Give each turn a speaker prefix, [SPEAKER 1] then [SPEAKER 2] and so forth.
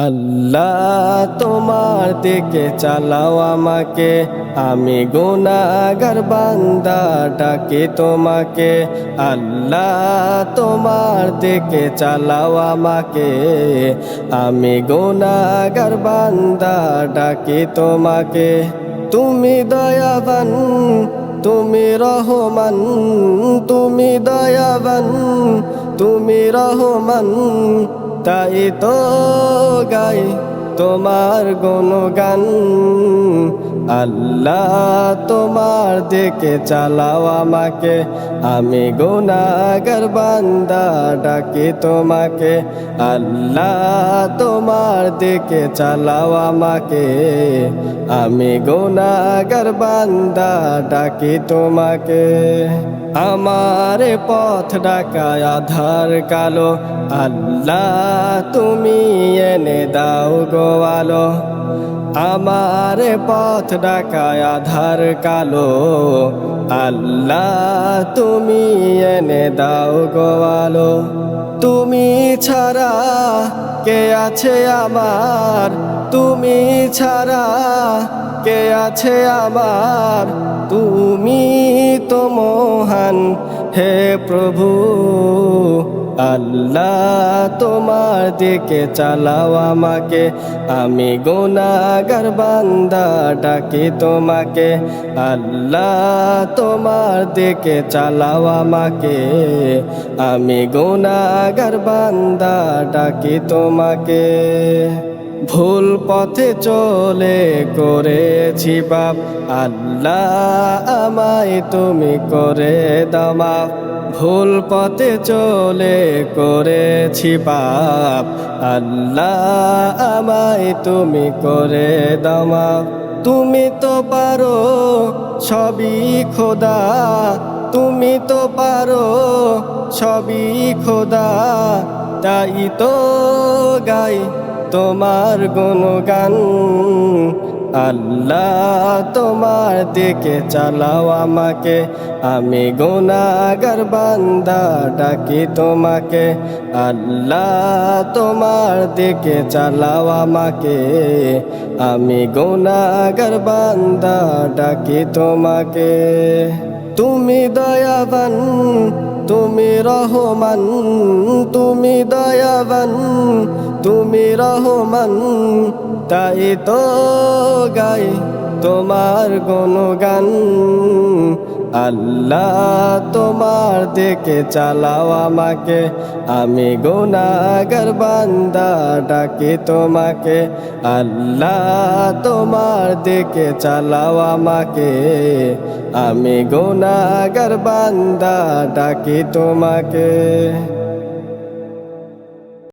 [SPEAKER 1] আল্লাহ তোমার দিকে চালাও আমাকে। আমি গুনাগার বান্দা, ডাকি তোমাকে। আল্লাহ তোমার দিকে চালাও আমাকে। আমি গুনাগার বান্দা, ডাকি তোমাকে। তুমি দয়াবান, তুমি রহমান, তুমি দয়াবান, তুমি রহমান। তাই তো গাই তোমার গুণগান। আল্লাহ তোমার দিকে চালাও আমাকে। আমি গুনাগার বান্দা, ডাকি তোমাকে। আল্লাহ তোমার দিকে চালাও আমাকে। আমি গুনাগার বান্দা, ডাকি তোমাকে। আমার পথ ডাকায় আধার কালো। আল্লাহ, তুমি এনে দাও গোয়ালো আমার পথ ডাকায় আধার কালো। আল্লাহ, তুমি এনে দাও গোয়ালো তুমি ছাড়া কে আছে আমার? তুমি ছাড়া কে আছে আমার? তুমি তো মহান। হে প্রভু, আল্লাহ তোমার দিকে চালাও আমাকে। আমি গুনাগার বান্দা, ডাকি তোমাকে। আল্লাহ তোমার দিকে চালাও আমাকে। আমি গুনাগার বান্দা, ডাকি তোমাকে। ভুল পথে চলে করেছি বাপ আল্লাহ আমায় তুমি করে দামা ভুল পথে চলে করেছি পাপ। আল্লাহ আমায় তুমি করে দামা তুমি তো পারো সবই খোদা। তুমি তো পারো সবই খোদা। তাই তো গাই তোমার গুণগান, আল্লাহ তোমার দিকে চালাও আমাকে। আমি গুনাগার বান্দা, ডাকি তোমাকে। আল্লাহ তোমার দিকে চালাও আমাকে। আমি গুনাগার বান্দা, ডাকি তোমাকে। তুমি দয়াবান রহমান তুমি দয়াবান তুমি রহমান। তাই তো গাই তোমার গুণগান। আল্লাহ তোমার দেখে চালাও আমাকে। আমি গোনাগার বান্দা, ডাকি তোমাকে। আল্লাহ তোমার দিকে চালাও আমাকে। আমি গোনাগার বান্দা, ডাকি তোমাকে।